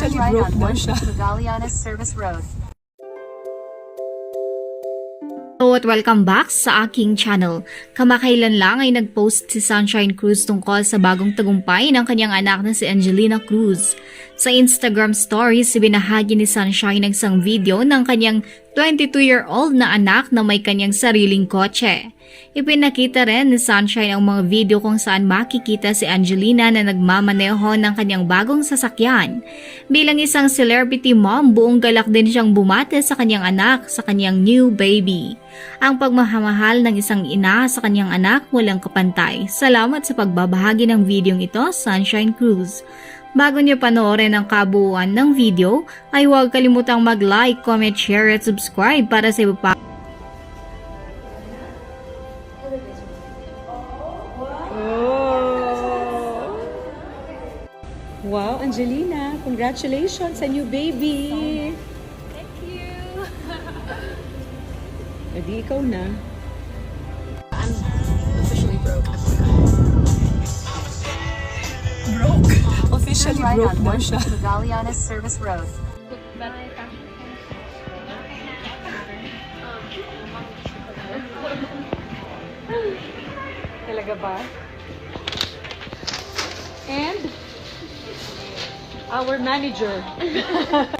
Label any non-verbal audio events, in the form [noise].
Right broke West siya. Service Road. Hello at welcome back sa aking channel. Kamakailan lang ay nag-post si Sunshine Cruz tungkol sa bagong tagumpay ng kanyang anak na si Angelina Cruz. Sa Instagram stories, binahagi ni Sunshine ng isang video ng kanyang 22-year-old na anak na may kanyang sariling kotse. Ipinakita rin ni Sunshine ang mga video kung saan makikita si Angelina na nagmamaneho ng kanyang bagong sasakyan. Bilang isang celebrity mom, buong galak din siyang bumate sa kanyang anak sa kanyang new baby. Ang pagmahamahal ng isang ina sa kanyang anak walang kapantay. Salamat sa pagbabahagi ng videong ito, Sunshine Cruz. Bago niyo panoorin ang kabuuan ng video, ay huwag kalimutang mag-like, comment, share at subscribe para sa iba pa Wow, Angelina, congratulations sa new baby. Thank you. [laughs] Edi ikaw na. City Service Road. Talaga ba? And our manager. [laughs]